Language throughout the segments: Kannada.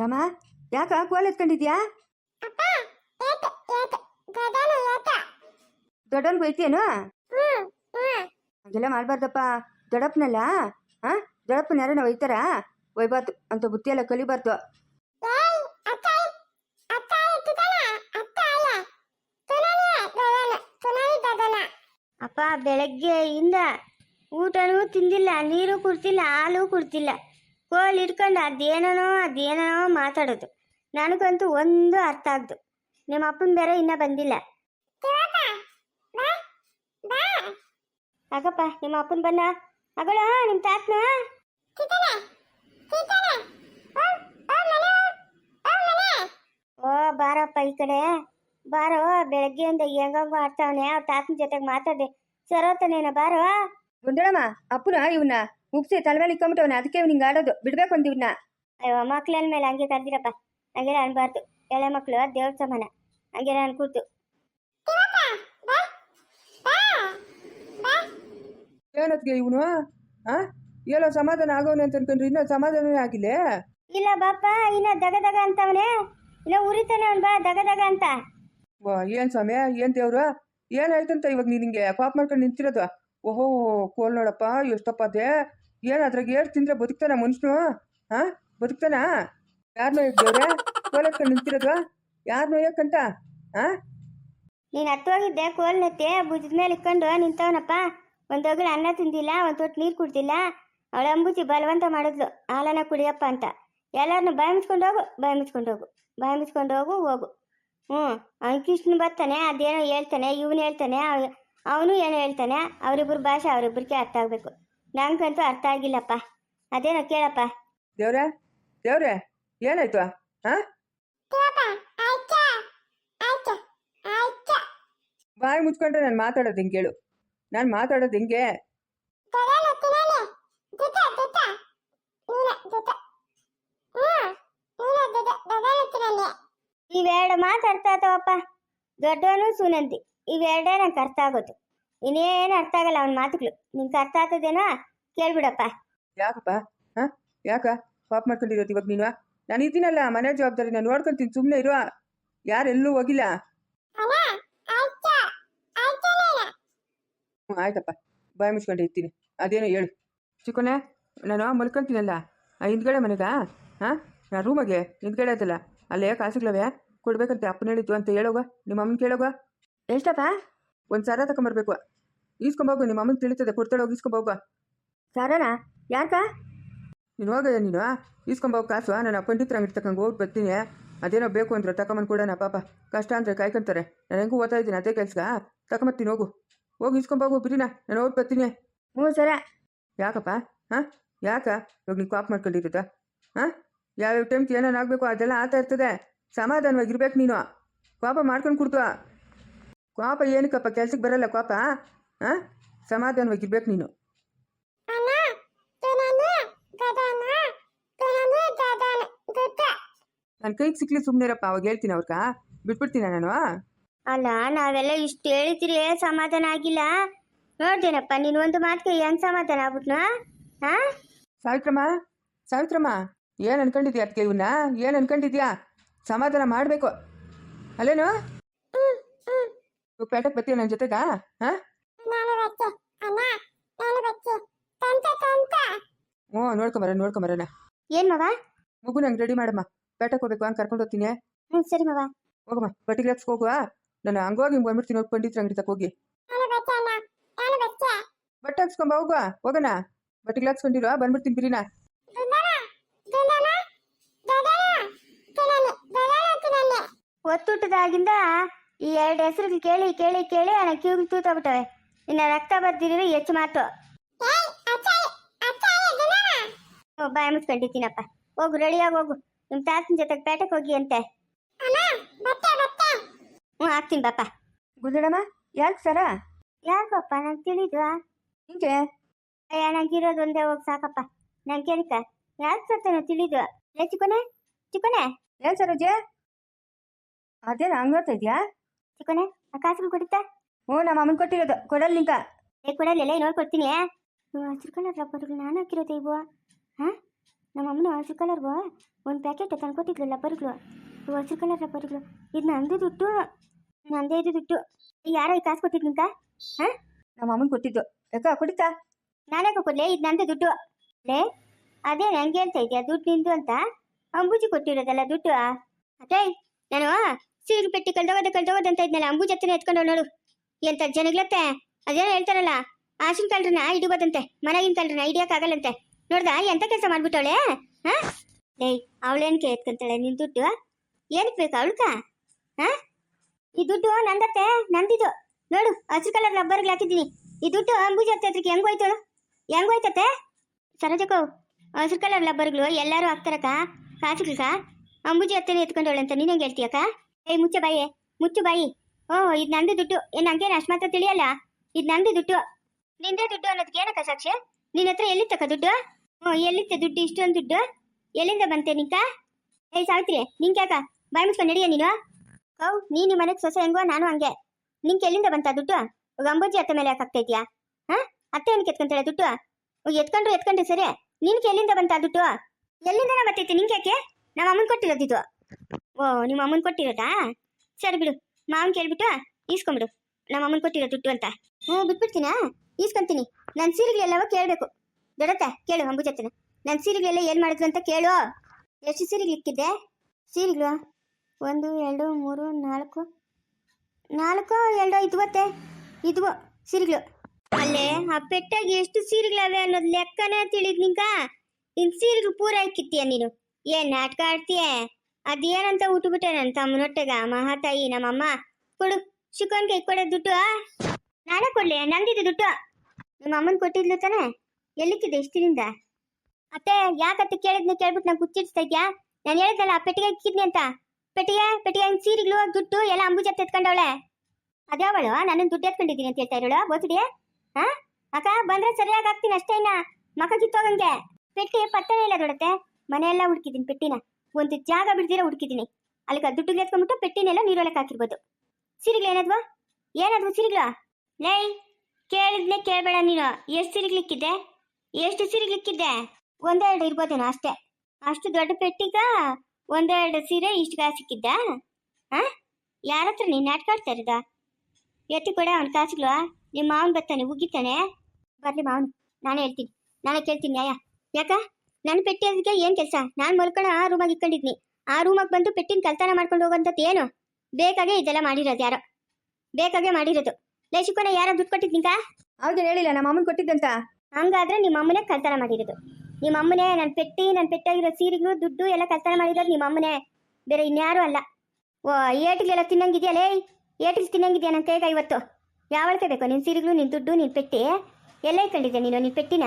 ರಾಮ ಯಾಕ ಕೋಲ್ ಎತ್ಕೊಂಡಿದ್ಯಾ? ದೊಡ್ಡವನ್ಗೆ ಹೋಯ್ತೇನು ಹಂಗೆಲ್ಲ ಮಾಡಬಾರ್ದಪ್ಪ. ದೊಡ್ಡಪ್ಪನಲ್ಲ ಹಾ ದೊಡ್ಡಪ್ಪನ ಯಾರನ್ನ ಒಯ್ತಾರ? ಒಯ್ಬಾರ್ದು ಅಂತ ಬುತ್ತಿ ಎಲ್ಲ ಕಲಿಬಾರ್ದು ಅಪ್ಪ ಬೆಳಗ್ಗೆ ಇಂದ ಅಪ್ಪ ಬೆಳಗ್ಗೆಯಿಂದ ಊಟನೂ ತಿಂದಿಲ್ಲ ನೀರು ಕುಡ್ತಿಲ್ಲ ಹಾಲು ಕುಡ್ತಿಲ್ಲ. ಕೋಲ್ ಹಿಡ್ಕೊಂಡು ಅದೇನೋ ಅದೇನೋ ಮಾತಾಡೋದು. ನನಗಂತೂ ಒಂದು ಅರ್ಥ ಆಗ್ದು. ನಿಮ್ಮ ಅಪ್ಪನ ಬೇರೆ ಇನ್ನೂ ಬಂದಿಲ್ಲ. ತಿವಕ ಬಾ ಬಾ. ಯಾಕಪ್ಪ ನಿಮ್ಮ ಅಪ್ಪನ ಬನ್ನ ಅಗಳ ನಿಮ್ಮ ತಾತನ. ಓ ಓ ಮನೆ ಓ ಮನೆ. ಓ ಬಾರಪ್ಪ ಈ ಕಡೆ. ಬಾರೋ ಬೆಳಗ್ಗೆಯಿಂದ ಹೆಂಗಂಗೋ ಆಡ್ತಾವನೆ. ಅವ್ರ ತಾತನ ಜೊತೆಗೆ ಮಾತಾಡಿ ಸರೋತನೇನ ಬಾರೋ. ಗುಂಡಳಮ್ಮ ಅಪ್ಪನ ಇವನ್ನ ಉಗ್ಸಿ ತಲೆಮೇಲೆ ಇಕ್ಕೊಂಬಿಟ್ಟವನ ಅದಕ್ಕೆ ನಿಂಗೆ ಆಡೋದು. ಬಿಡ್ಬೇಕು ಅಂದಿವ್ನ ಇವ್ನ ಅಯ್ಯೋ ಮಕ್ಳ ಮೇಲೆ ಹಂಗೆ ಕರ್ದಿರಪ್ಪ. ಹಂಗೆಲ್ಲ ಅನ್ಬಾರ್ದು ಎಳೆ ಮಕ್ಕಳು ದೇವ್ರ ಸಮಾನ. ಹಂಗೆಲ್ಲ ಅನ್ಕೂತು ಏನತ್ಗೆ ಇವನು? ಆ? ಏನೋ ಸಮಾಧಾನ ಆಗೋನೆ ಅಂತ ಅನ್ಕೊಂಡ್ರಿ ಇನ್ನೂ ಸಮಾಧಾನನೇ ಆಗಿಲ್ಲ? ಇಲ್ಲ ಬಾಪ ಇನ್ನ ದಗ ದಗ ಅಂತವನೇ. ಇನ್ನ ಉರಿತಾನೆ ಅವ್ನ್ ಬಾ ದಗ ದಗ ಅಂತ. ವಾ ಏನು ಸ್ವಾಮಿ ಏನು ದೇವ್ರು? ಏನಾಯ್ತಂತ ಇವಾಗ ನೀನು ಹಿಂಗೆ ಪಾಪ ಮಾಡ್ಕೊಂಡು ನಿಂತಿರೋದು? ಓಹೋ, ಕೋಲ್ ನೋಡಪ್ಪ, ಎಷ್ಟಪ್ಪ ಅದೇ? ಏನು ಅದ್ರಾಗ ಏಟ್ ತಿಂದ್ರೆ ಬದುಕ್ತಾನ ಮನುಷ್ಯನು ಹಾಂ ಬದುಕ್ತಾನ? ಯಾರು ದೇವ್ರೆ? ಕೋಲ್ ಹತ್ಕೊಂಡು ನಿಂತಿರೋದು? ಯಾರನ್ನೋ ಯಾಕಂತ? ಹಾಂ ನೀನ್ ಹತ್ತೋಗಿದ್ದೆ ಕೋಲ್ ನತ್ತೆ, ಭುಜದ ಮೇಲೆ ಇಕ್ಕೊಂಡು ನಿಂತವನಪ್ಪ. ಒಂದ್ ಒಗ್ಳು ಅನ್ನ ತಿಂದಿಲ್ಲ, ಒಂದ್ ತೊಟ್ಟು ನೀರು ಕುಡ್ದಿಲ್ಲ. ಅವಳ ಅಂಬುಜಿ ಬಲವಂತ ಮಾಡಿದ್ಲು, ಹಾಲನ್ನ ಕುಡಿಯಪ್ಪ ಅಂತ. ಎಲ್ಲಾರನ್ನು ಬಾಯಿ ಮುಚ್ಕೊಂಡು ಹೋಗು ಬಾಯಿ ಮುಚ್ಕೊಂಡು ಹೋಗು ಬಾಯಿ ಮುಚ್ಕೊಂಡು ಹೋಗು ಹೋಗು. ಹ್ಞೂ ಅವ್ನು ಕೃಷ್ಣ ಬರ್ತಾನೆ, ಅದೇನೋ ಹೇಳ್ತಾನೆ, ಇವನು ಹೇಳ್ತಾನೆ ಅವನು ಏನು ಹೇಳ್ತಾನೆ? ಅವರಿಬ್ಬರು ಭಾಷೆ ಅವರಿಬ್ಬರಿಗೆ ಅರ್ಥ ಆಗಬೇಕು. ನಂಗಂತೂ ಅರ್ಥ ಆಗಿಲ್ಲಪ್ಪ. ಅದೇನೋ ಕೇಳಪ್ಪ. ದೇವ್ರೆ? ದೇವ್ರೆ ಏನಾಯ್ತು? ಹಾ ತಿವಕ ಆಯ್ತ? ಆಯ್ತ ಆಯ್ತ. ಬಾಯಿ ಮುಚ್ಕೊಂಡ್ರೆ ನಾನು ಮಾತಾಡೋದು ಹಿಂಗೆ ಕೇಳು. ನಾನು ಮಾತಾಡೋದು ಹಿಂಗೆ. ಮಾತಾಡ್ತಾ ಇವೆರಡು ಮಾತು ಅರ್ಥ ಆತವಪ್ಪ ದೊಡ್ಡವನು ಸುನಂತಿ ಇವೆರಡೇ ನಂಗೆ ಅರ್ಥ ಆಗೋದು ಇನ್ನೇನು ಅರ್ಥ ಆಗಲ್ಲ ಅವನ ಮಾತುಗಳು. ನಿಂಗೆ ಅರ್ಥ ಆಗ್ತದೇನೋ ಕೇಳ್ಬಿಡಪ್ಪ. ಯಾಕಪ್ಪ? ಹಾ? ಯಾಕ? ಪಾಪ ಮಾಡ್ಕೊಂಡಿರೋದು ಇವಾಗ ನೀನು? ನಾನು ಇದ್ದೀನಲ್ಲ ಮನೆ ಜವಾಬ್ದಾರಿ ನಾನು ನೋಡ್ಕೊಂತೀನಿ ಸುಮ್ಮನೆ ಇರುವ ಯಾರೆಲ್ಲೂ ಹೋಗಿಲ್ಲ. ಹ್ಞೂ ಆಯ್ತಪ್ಪ. ಬಾಯಿ ಮುಚ್ಕೊಂಡು ಇರ್ತೀನಿ. ಅದೇನೋ ಹೇಳು. ಚಿಕ್ಕನೆ ನಾನು ಮಲ್ಕೊಂತೀನಲ್ಲ? ಆ ಹಿಂದ್ಗಡೆ ಮನೆಗಾ? ಹಾಂ? ನಾ ರೂಮಗೆ ಹಿಂದ್ಗಡೆ ಆಯ್ತಲ್ಲ ಅಲ್ಲೇ ಕಾಸುಗಳವೆ? ಕೊಡ್ಬೇಕಂತೆ ಅಪ್ಪನ ಹೇಳಿದ್ದು ಅಂತ ಹೇಳೋಗ? ನಿಮ್ಮ ಅಮ್ಮನ ಕೇಳೋಗ? ಎಷ್ಟಪ್ಪ? ಒಂದು ಸರ ತಗೊಂಬರ್ಬೇಕು ಈಸ್ಕೊಂಬೋಗು ನಿಮ್ಮ ಅಮ್ಮನ ತಿಳಿತದೆ. ಕೊಡ್ತಾಳೆ ಹೋಗಿ ಈಸ್ಕೊಂಬೋಗ. ಸಾರನ? ಯಾಕ ನೀನು ಹೋಗಯ್ಯ ನೀನು. ಈಸ್ಕೊಂಬೋಗ ಕಾಸು. ನಾನು ಪಂಡಿತರ ಅಂಗಡಿ ತಗೊಂಡು ಹೋಗಿ ಬರ್ತೀನಿ. ಅದೇನೋ ಬೇಕು ಅಂದ್ರೆ ತಗೊಂಬಂದು ಕೊಡೋಣ ಪಾಪ. ಕಷ್ಟ ಅಂದರೆ ಕಾಯ್ಕೊಂತಾರೆ ನಾನು ಹೆಂಗೂ ಓದ್ತಾ ಇದ್ದೀನಿ ಅದೇ ಕೆಲ್ಸ ತಗೊಂಬರ್ತೀನಿ ಹೋಗು. ಹೋಗಿ ಈಸ್ಕೊಂಬೋಗು ಬಿರಿನ ನಾನು ಹೋಗಿ ಬರ್ತೀನಿ. ಹ್ಞೂ ಸರ ಯಾಕಪ್ಪ? ಹಾಂ? ಯಾಕ? ಇವಾಗ ನೀನು ಕಾಪ್ ಮಾಡ್ಕೊಂಡಿರುತ್ತ ಹಾಂ? ಯಾವ್ಯಾವ ಟೈಮ್ಗೆ ಏನೇನು ಆಗಬೇಕು ಅದೆಲ್ಲ ಆಗ್ತಾ ಇರ್ತದೆ. ಸಮಾಧಾನವಾಗಿರ್ಬೇಕು ನೀನು. ಕೋಪ ಮಾಡ್ಕೊಂಡು ಕೊಡ್ತು ಕೋಪ ಏನಕ್ಕಪ್ಪ ಕೆಲ್ಸಕ್ಕೆ ಬರಲ್ಲ ಕೋಪ ಹಾಂ ಸಮಾಧಾನವಾಗಿರ್ಬೇಕು ನೀನು. ನನ್ನ ಕೈಗೆ ಸಿಕ್ಲಿ ಸುಮ್ಮನಿರಪ್ಪ ಅವಾಗ ಹೇಳ್ತೀನಿ ಅವ್ರಕ. ಬಿಟ್ಬಿಡ್ತೀನ ನಾನು? ಅಲ್ಲ ನಾವೆಲ್ಲ ಇಷ್ಟು ಹೇಳ್ತೀರಿ ಸಮಾಧಾನ ಆಗಿಲ್ಲ. ನೋಡ್ತೇನಪ್ಪ ನೀನು ಒಂದು ಮಾತಿಗೆ ಹೆಂಗ್ ಸಮಾಧಾನ ಆಗ್ಬಿಟ್ನಾ? ಹಾಂ ಸಾವಿತ್ರಮ್ಮ ಸಾವಿತ್ರಮ್ಮ ಏನು ಅನ್ಕೊಂಡಿದ್ಯಾ ಅದಕ್ಕೆ ಇವನ್ನ ಏನು ಅನ್ಕೊಂಡಿದ್ಯಾ? ಸಮಾಧಾನ ಮಾಡಬೇಕು. ಅಲ್ಲೇನು? ಪೇಟಕ್ಕೆ ಬರ್ತೀಯ ನನ್ನ ಜೊತೆಗ ಹಾಂ ಹ್ಞೂ ನೋಡ್ಕೊಂಬರ ನೋಡ್ಕೊಂಬರೋಣ ಏನ್ ಮವ ಮಗು ನಂಗೆ ರೆಡಿ ಮಾಡಮ್ಮ ಪೇಟಕ್ಕೆ ಹೋಗ್ಬೇಕು ಹಂಗೆ ಕರ್ಕೊಂಡು ಹೋಗ್ತೀನಿ ಹ್ಞೂ ಸರಿ ಮವ ಹೋಗಮ್ಮ ಬಟ್ಟಿಗೆ ಹಾಕ್ಸ್ ಹೋಗುವ ನಾನು ಹಂಗೋಗಿ ಹಿಂಗೆ ಬಂದ್ಬಿಡ್ತೀನಿ ಹೋಗಿ ಪಂಡಿತ್ರ ಅಂಗಡಿ ತಕ ಹೋಗಿ ನಾನು ಬಚ್ಚೆ ಅಣ್ಣ ನಾನು ಬಚ್ಚೆ ಬಟ್ಟೆ ಹಾಕ್ಸ್ಕೊಂಬ ಹೋಗುವ ಹೋಗೋಣ ಬಟ್ಟಿಗೆ ಹಾಕ್ಸ್ಕೊಂಡಿರೋ ಬಂದ್ಬಿಡ್ತೀನಿ ಬಿರಿನಾ ಒತ್ತುಟ್ಟದಾಗಿಂದ ಈ ಎರಡು ಹೆಸರು ಕೇಳಿ ಕೇಳಿ ಕೇಳಿ ನನ್ನ ಕಿವಿಗೆ ತೂತೋಗ್ಬಿಟ್ಟವೆ ಇನ್ನು ರಕ್ತ ಬರ್ದಿರೋ ಹೆಚ್ಚು ಮಾತು. ಬಾಯಿ ಮುಚ್ಕೊಂಡಿದ್ದೀನಪ್ಪ ಹೋಗು ರೆಡಿಯಾಗಿ ಹೋಗು. ನಿಮ್ಮ ತಾತನ ಜೊತೆಗೆ ಪೇಟೆಗೆ ಹೋಗಿ ಅಂತೆ. ಅಣ್ಣ ಬತ್ತೆ ಬತ್ತೆ ಹ್ಞೂ ಹಾಕ್ತೀನಿ ಬಾಪ ಗುಂಡಳಮ್ಮ ಯಾಕೆ ಸರ? ಯಾಕಪ್ಪ ನಂಗೆ ತಿಳಿದು ಹಿಂಗೆ ಅಯ್ಯ ನಂಗಿರೋದು ಒಂದೇ ಹೋಗಿ ಸಾಕಪ್ಪ. ನಂಗೆ ಕೇಳಿಕ. ಯಾಕೆ ಸತ್ತೇನೋ ತಿಳಿದು ಏ ಚಿಕ್ಕನೆ ಚಿಕ್ಕನೆ. ಏನ್ ಸರೋಜೆ? ಅದೇನ ಹಂಗ್ ನೋಡ್ತಾ ಇದ್ಯಾ? ಚಿಕ್ಕನೆ ಕಾಸುಗಳು ಕೊಡುತ್ತಾ ಹ್ಞೂ ನಮ್ಮ ಅಮ್ಮನ್ ಕೊಟ್ಟಿರೋದು. ಕೊಡಲ್ ನಿಂಕ ಏ ಕೊಡಲ್ಲ ನೋಡ್ಕೊಡ್ತೀನಿ ಚಿಕ್ಕನ ರಬ್ಬರ್ಗಳು ನಾನು ಹಾಕಿರೋದು ಇವು ಹಾಂ? ನಮ್ಮ ಅಮ್ಮನ ಹಸಿರು ಕಲರ್ಗು ಒಂದು ಪ್ಯಾಕೆಟ್ ತಂದು ತಂದ್ಕೊಟ್ಟಿದ್ಲು ಲಬ್ಬರ್ಗಳು ಇವು ಹಸಿರು ಕಲರ್ ರಬ್ಬರ್ಗಳು. ಇದು ನಂದು ದುಡ್ಡು. ನಂದೇ ಇದು ದುಡ್ಡು. ಯಾರೋ ಈ ಕಾಸು ಕೊಟ್ಟಿದ್ದು ನಿಂಕ ಹಾಂ? ನಮ್ಮ ಅಮ್ಮನ ಕೊಟ್ಟಿದ್ದು. ಯಾಕ ಕುಡಿತಾ? ನಾನೇ ಕೊಡ್ಲೇ? ಇದು ನಂದು ದುಡ್ಡು. ಲೇ ಅದೇ ನಂಗೆ ಹೇಳ್ತಾ ಇದೆಯಾ? ದುಡ್ಡು ನಿಂದು ಅಂತ? ಅಂಬೂಜಿ ಕೊಟ್ಟಿರೋದಲ್ಲ ದುಡ್ಡು. ಅದೇ ನಾನು ಸೀರೆ ಪೆಟ್ಟಿ ಕಳ್ದೋಗೋದು ಕಳ್ದೋಗೋದು ಅಂತ ಇದ್ನಲ್ಲ ಅಂಬು ಹತ್ತಿರ ಎತ್ಕೊಂಡು ನೋಡು. ಎಂತ ಜನಗಳತ್ತೆ ಅದೇನೋ ಹೇಳ್ತಾರಲ್ಲ ಆಶಿನ ಕಳ್ರನ್ನ ಹಿಡಿಬೋದಂತೆ, ಮನೆಗಿನ ಕಳ್ರನ್ನ ಹಿಡಿಯೋಕ್ಕಾಗಲ್ಲಂತೆ. ನೋಡ್ದ, ಎಂತ ಕೆಲಸ ಮಾಡ್ಬಿಟ್ಟವಳೆ? ಹಾ? ಅವಳೇನ್ ಅವಳೇನಕ್ಕೆ ಎತ್ಕೊಂತಾಳೆ ನಿನ್ ದುಡ್ಡು? ಏನ್ ಬೇಕು ಅವಳ್ಕ? ಹಾ? ಈ ದುಡ್ಡು ನಂದತ್ತೆ, ನಂದಿದು. ನೋಡು, ಹಸಿರು ಕಲರ್ ರಬ್ಬರ್ಗೆ ಹಾಕಿದ್ದೀನಿ. ಈ ದುಡ್ಡು ಅಂಬೂಜಿ ಹತ್ತತ್ರಕ್ಕೆ ಹೆಂಗ್ ಹೋಯ್ತಳು ಹೆಂಗ್ ಹೋಯ್ತತೆ ಸರೋಜಕ್ಕೋ ಹಸಿರು ಕಲರ್ ಲಬ್ಬರ್ಗಳು ಎಲ್ಲರೂ ಹಾಕ್ತಾರಕ್ಕ? ಕಾಸುಗಳ್ಕ ಅಂಬೂಜಿ ಹತ್ತನೇ ಅಂತ ನೀನ್ ಹೆಂಗ್ ಹೇಳ್ತೀಯಕ್ಕ? ಏಯ್ ಮುಚ್ಚ ಬಾಯಿ ಮುಚ್ಚು ಬಾಯಿ. ಓ, ಇದ್ ನಂದು ದುಡ್ಡು. ಏನ್ ನಂಗೇನು ಅಷ್ಟು ಮಾತ್ರ ತಿಳಿಯಲ್ಲ? ಇದ್ ನಂದು ದುಡ್ಡು. ನಿಂದೇ ದುಡ್ಡು ಅನ್ನೋದಕ್ಕೆ ಏನಕ್ಕ ಸಾಕ್ಷಿ? ನಿನ್ನ ಹತ್ರ ಎಲ್ಲಿತ್ತಕ್ಕ ದುಡ್ಡು? ಹ್ಞೂ ಎಲ್ಲಿತ್ತೆ ದುಡ್ಡು, ಇಷ್ಟೊಂದು ದುಡ್ಡು? ಎಲ್ಲಿಂದ ಬಂತೆ ನಿಂಕ? ಏಯ್ ಸಾವಿತ್ರಿ ನಿಂಗೆ ಯಾಕ? ಬಾಯಿ ಮುಚ್ಕೊಂಡು ನಡಿಯ ನೀನು? ಹೌ ನೀನು ಮನೆಗೆ ಸೊಸೆ ಹೆಂಗೋ, ನಾನು ಹಂಗೆ. ನಿಂಗೆ ಎಲ್ಲಿಂದ ಬಂತ ದುಡ್ಡು? ಅಂಬೂಜಿ ಅತ್ತೆ ಮೇಲೆ ಯಾಕೆ ಆಗ್ತಾ ಇದೆಯಾ? ಹಾ? ಅತ್ತೆ ಏನಕ್ಕೆ ಎತ್ಕೊಂತಾಳೆ ದುಡ್ಡು? ಓ ಎತ್ಕೊಂಡ್ರು ಎತ್ಕೊಂಡ್ರಿ ಸರಿ. ನಿನ್ಗೆ ಎಲ್ಲಿಂದ ಬಂತ ದುಡ್ಡು? ಎಲ್ಲಿಂದ ಬರ್ತೈತಿ ನಿಂಗೆ ಯಾಕೆ? ನಮ್ಮ ಅಮ್ಮನ್ ಕೊಟ್ಟಿರೋದಿದ್ದು ಓ, ನಿಮ್ಮ ಅಮ್ಮನ್ ಕೊಟ್ಟಿರೋದಾ? ಸರಿ ಬಿಡು ಮಾವನ್ ಕೇಳ್ಬಿಟ್ಟು ಈಸ್ಕೊಂಬಿಡು. ನಮ್ಮ ಅಮ್ಮನ್ ಕೊಟ್ಟಿರೋ ದುಡ್ಡು ಅಂತ. ಹ್ಞೂ, ಬಿಟ್ಬಿಡ್ತೀನಾ? ಈಸ್ಕೊಂತೀನಿ. ನನ್ನ ಸೀರೆಗಳೆಲ್ಲವ ಕೇಳಬೇಕು. ದೊಡತ್ತೆ ಕೇಳು ಅಂಬುಜತ್ತನ ನನ್ನ ಸೀರೆಗಳೆಲ್ಲ ಏನು ಮಾಡಿದ್ರು ಅಂತ ಕೇಳು. ಎಷ್ಟು ಸೀರೆಗಳು ಇಕ್ಕಿದ್ದೆ? ಸೀರೆಗಳು? ಒಂದು, ಎರಡು, ಮೂರು, ನಾಲ್ಕು. ನಾಲ್ಕು, ಎರಡು, ಇದುವತ್ತೆ. ಇದುವೋ, ಸೀರೆಗಳು. ಅಲ್ಲೇ, ಆ ಪೆಟ್ಟಾಗಿ ಎಷ್ಟು ಸೀರೆಗಳವೆ ಅನ್ನೋದು ಲೆಕ್ಕನೇ ತಿಳಿದ್ ನಿನ್ ಸೀರೆಗಳು ಪೂರ ಇಕ್ಕಿತ್ತೀಯ ನೀನು? ಏನ್ ನಾಟಕ ಆಡ್ತೀಯ? ಅದೇನಂತ ಉಟ್ಬಿಟ್ಟೆ ನನ್ನ ತಮ್ಮನೊಟ್ಟೆಗ? ಮಹಾತಾಯಿ ನಮ್ಮಮ್ಮ. ಕೊಡು. ಶಿಕೋನ್ಗೆ ಕೊಡೋ ದುಡ್ಡು ನಾನೇ ಕೊಡ್ಲಿ ನಂದಿದ್ದು ದುಡ್ಡು. ನಿಮ್ಮ ಅಮ್ಮನ್ ಕೊಟ್ಟಿದ್ಲು ತಾನೆ? ಎಲ್ಲಿಕ್ಕಿದೆ ಇಷ್ಟಿನಿಂದ ಅತ್ತೆ ಯಾಕತ್ತ ಕೇಳಿದ್ನ ಕೇಳ್ಬಿಟ್ಟು ನಾನು ಕುಚ್ಚಿಡ್ಸ್ತಾ ಇದ್ಯಾ? ನಾನು ಹೇಳಿದ್ನಲ್ಲ, ಆ ಪೆಟ್ಟಿಗೆ ಇಕ್ಕಿದ್ನಿ ಅಂತ. ಪೆಟ್ಟಿಗೆ ಪೆಟ್ಟಿಗೆ ಸೀರೆಗಳು ದುಡ್ಡು, ಎಲ್ಲ ಅಂಬುಜ ಎತ್ಕೊಂಡವಳೆ. ಅವಳು ನಾನು ದುಡ್ಡು ಎತ್ಕೊಂಡಿದ್ದೀನಿ ಅಂತ ಹೇಳ್ತಾ ಇರೋಳು? ಬೋತಿಡಿಯ ಹಾ ಅಕ್ಕ, ಬಂದ್ರೆ ಸರಿಯಾಗಿ ಹಾಕ್ತೀನಿ ಅಷ್ಟೇನಾ ಇನ್ನ. ಮಕ ಕಿತ್ತೋಗಂಗೆ. ಪೆಟ್ಟಿ ಪತ್ತನೇ ಇಲ್ಲ ದೊಡತ್ತೆ ಮನೆಯೆಲ್ಲ ಹುಡುಕಿದ್ದೀನಿ ಪೆಟ್ಟಿನ. ಒಂದು ಜಾಗ ಬಿಡ್ದಿರ ಹುಡುಕಿದ್ದೀನಿ. ಅಲ್ಲಿಗೆ ದುಡ್ಡು ಎತ್ಕೊಂಡ್ಬಿಟ್ಟು ಪೆಟ್ಟಿನೆಲ್ಲ ನೀರೊಳಕ್ಕೆ ಹಾಕಿರ್ಬೋದು. ಸಿರಿಗಳು ಏನದ್ವಾ? ಏನದ್ವು ಸೀರೆಗಳು? ಲೈ, ಕೇಳಿದ್ನೆ ಕೇಳಬೇಡ ನೀನು. ಎಷ್ಟು ಸಿರಿಗ್ಲಿಕ್ಕಿದ್ದೆ ಎಷ್ಟು ಸಿರಿಗ್ಲಿಕ್ಕಿದ್ದೆ ಒಂದೆರಡು ಇರ್ಬೋದೇನೋ ಅಷ್ಟೇ. ಅಷ್ಟು ದೊಡ್ಡ ಪೆಟ್ಟಿಗ? ಒಂದೆರಡು ಸೀರೆ ಇಷ್ಟು ಕಾಸು ಸಿಕ್ಕಿದ್ದ ಹಾ ಯಾರ ಹತ್ರ ನೀನು ನಾಟಕ ಆಡ್ತಾ ಇರೋದ? ಎತ್ತಿ ಕೊಡ ಅವ್ನ ಕಾಸುಗಳು. ನಿಮ್ಮ ಮಾವನ್ ಬರ್ತಾನೆ, ಉಗ್ಗಿತಾನೆ. ಬರ್ಲಿ ಮಾವನು. ನಾನೇ ಹೇಳ್ತೀನಿ. ನಾನೇ ಕೇಳ್ತೀನಿ ಅಯ್ಯ ಯಾಕ? ನನ್ನ ಪೆಟ್ಟಿ ಅದಕ್ಕೆ ಏನ್ ಕೆಲಸ? ನಾನು ಮಲ್ಕೊಂಡು ಆ ರೂಮಾಗಿ ಇಟ್ಕೊಂಡಿದ್ನಿ. ಆ ರೂಮಾಗಿ ಬಂದು ಪೆಟ್ಟಿನ ಕಲ್ತಾನ ಮಾಡ್ಕೊಂಡು ಹೋಗೋಂಥದ್ದು ಏನು? ಬೇಕಾಗೆ ಇದೆಲ್ಲ ಮಾಡಿರೋದು ಯಾರೋ? ಬೇಕಾಗೆ ಮಾಡಿರೋದು. ಲೇ ಯಾರ ದುಡ್ಡು ಕೊಟ್ಟಿದ್ನಿಂಕ ಅವ್ರಿಗೆ ಹೇಳಿಲ್ಲ ನಮ್ಮ ಅಮ್ಮನ ಕೊಟ್ಟಿದ್ದಂತ. ಹಂಗಾದ್ರೆ ನಿಮ್ಮ ಅಮ್ಮನೇ ಕಲ್ತಾನ ಮಾಡಿರೋದು. ನಿಮ್ಮ ಅಮ್ಮನೇ ನನ್ನ ಪೆಟ್ಟಿ ನನ್ನ ಪೆಟ್ಟಾಗಿರೋ ಸೀರೆಗಳು ದುಡ್ಡು ಎಲ್ಲ ಕಲ್ತಾನ ಮಾಡಿರೋದು ನಿಮ್ಮ ಅಮ್ಮನೇ. ಬೇರೆ ಇನ್ಯಾರು ಅಲ್ಲ. ಓ ಏಟಿಗೆಲ್ಲ ತಿನ್ನಂಗಿದ್ಯಾ? ಲೇ ಏಟಿಗೆ ತಿನ್ನಂಗಿದ್ಯಾ ನನ್ನ ಕೈಗ ಇವತ್ತು? ಯಾವಳ್ಕೆ ಬೇಕು? ನಿನ್ನ ಸೀರೆಗಳು ನಿನ್ನ ದುಡ್ಡು ನಿನ್ನ ಪೆಟ್ಟಿ? ಎಲ್ಲ ಇಟ್ಕೊಂಡಿದ್ದೆ ನೀನು? ನಿನ್ನ ಪೆಟ್ಟಿನ?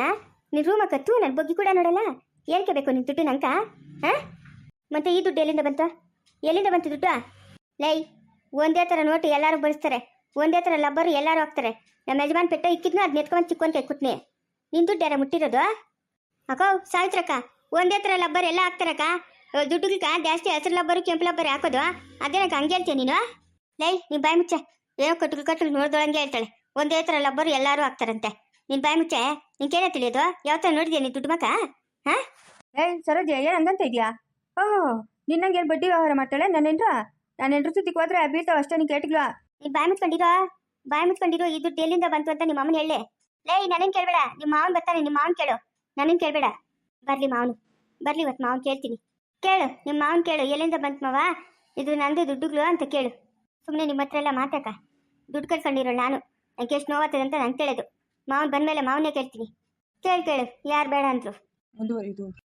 ನಿನ್ನ ರೂಮ ಕತ್ತು ನನ್ನ ಬಗ್ಗಿ ಕೂಡ ನೋಡಲ್ಲ. ಏನಕ್ಕೆ ಬೇಕು ನಿನ್ನ ದುಡ್ಡು ನಂಕ ಹಾಂ? ಮತ್ತೆ ಈ ದುಡ್ಡು ಎಲ್ಲಿಂದ ಬಂತು? ಎಲ್ಲಿಂದ ಬಂತು ದುಡ್ಡು? ಲೈ, ಒಂದೇ ಥರ ನೋಟು ಎಲ್ಲರೂ ಬಳಸ್ತಾರೆ ಒಂದೇ ಥರ ಲಬ್ಬರು ಎಲ್ಲರೂ ಹಾಕ್ತಾರೆ. ನಮ್ಮ ಯಜಮಾನ್ ಪೆಟ್ಟ ಇಕ್ಕಿದ್ನೋ ಅದು ನೆತ್ಕೊಂಡು ಚಿಕ್ಕೊಂಡ್ ಕೈ ಕುಟ್ನಿ. ನಿನ್ ದುಡ್ಡು ಯಾರ ಮುಟ್ಟಿರೋದು? ಅಕ್ಕ, ಸಾವಿತ್ರಕ್ಕ, ಒಂದೇ ಥರ ಲಬ್ಬರ್ ಎಲ್ಲ ಹಾಕ್ತಾರಕ್ಕ. ದುಡ್ಡುಗಿಕ ಜಾಸ್ತಿ ಹಸಿರು ಲಬ್ಬರು, ಕೆಂಪು ಲಬ್ಬರ್ ಹಾಕೋದು. ಅದೇನಕ್ಕ ಹಂಗೆ ಹೇಳ್ತೀಯ ನೀನು? ಲೈ, ನೀನು ಬಾಯಿ ಮುಚ್ಚೆ. ಏನೋ ಕಟ್ಟಲು ಕಟ್ಟಲು ನೋಡ್ದೊಳಂಗೆ ಹೇಳ್ತಾಳೆ. ಒಂದೇ ಥರ ಲಬ್ಬರು ಎಲ್ಲರೂ ಹಾಕ್ತಾರಂತೆ. ನಿನ್ ಬಾಯಿ ಮುಚ್ಚೆ. ನಿನ್ಗೇನ ತಿಳಿಯೋದು? ಯಾವ ಥರ ನೋಡಿದ್ಯಾ ನೀನು ದುಡ್ಡು ಮಕ್ಕ ಹಾ? ಏ ಸರೋಜ ಏನು ಹಂಗಂತ ಇದೆಯಾ? ಓಹ್ ನಿನ್ನಂಗೆ ಏನು ಬಡ್ಡಿ ವ್ಯವಹಾರ ಮಾಡ್ತಾಳೆ? ನನ್ನ ನಾನು ಎಂಟ್ರ ಹೋದ್ರೆ ಬೀಳ್ತಾವ ಅಷ್ಟೇ ನೀನು ಕೇಟಿಲ್ವಾ ನೀನ್ ಬಾಯ್ ಮುಚ್ಕೊಂಡಿರೋ? ಬಾಯ್ ಮುಚ್ಕೊಂಡಿರೋ ಈ ದುಡ್ಡು ಎಲ್ಲಿಂದ ಬಂತು ಅಂತ ನಿಮ್ಮ ಅಮ್ಮನ ಹೇಳಿ ಲೇ ನನನ್ ಕೇಳ್ಬೇಡ. ನಿಮ್ಮ ಮಾವನ್ ಬರ್ತಾನೆ ನಿಮ್ಮ ಮಾವನ್ ಕೇಳು. ನನನ್ ಕೇಳ್ಬೇಡ. ಬರ್ಲಿ ಮಾವನು. ಬರ್ಲಿ ಇವತ್ತು ಮಾವನ್ ಕೇಳ್ತೀನಿ. ಕೇಳು ನಿಮ್ಮ ಮಾವನ್ ಕೇಳು. ಎಲ್ಲಿಂದ ಬಂತು ಮಾವ? ಇದು ನಂದು ದುಡ್ಡುಗಳು ಅಂತ ಕೇಳು. ಸುಮ್ಮನೆ ನಿಮ್ಮ ಹತ್ರ ಎಲ್ಲ ಮಾತಾಕ. ದುಡ್ಡು ಕಳ್ಕೊಂಡಿರೋ ನಾನು. ನಂಗೆ ಎಷ್ಟು ನೋವಾಗ್ತದೆ ಅಂತ ನಾನು ಕೇಳೋದು. ಮಾವನ್ ಬಂದ್ಮೇಲೆ ಮಾವನೇ ಕೇಳ್ತೀನಿ. ಕೇಳು ಕೇಳು. ಯಾರು ಬೇಡ ಅಂದ್ರು. ಮುಂದುವರಿದು.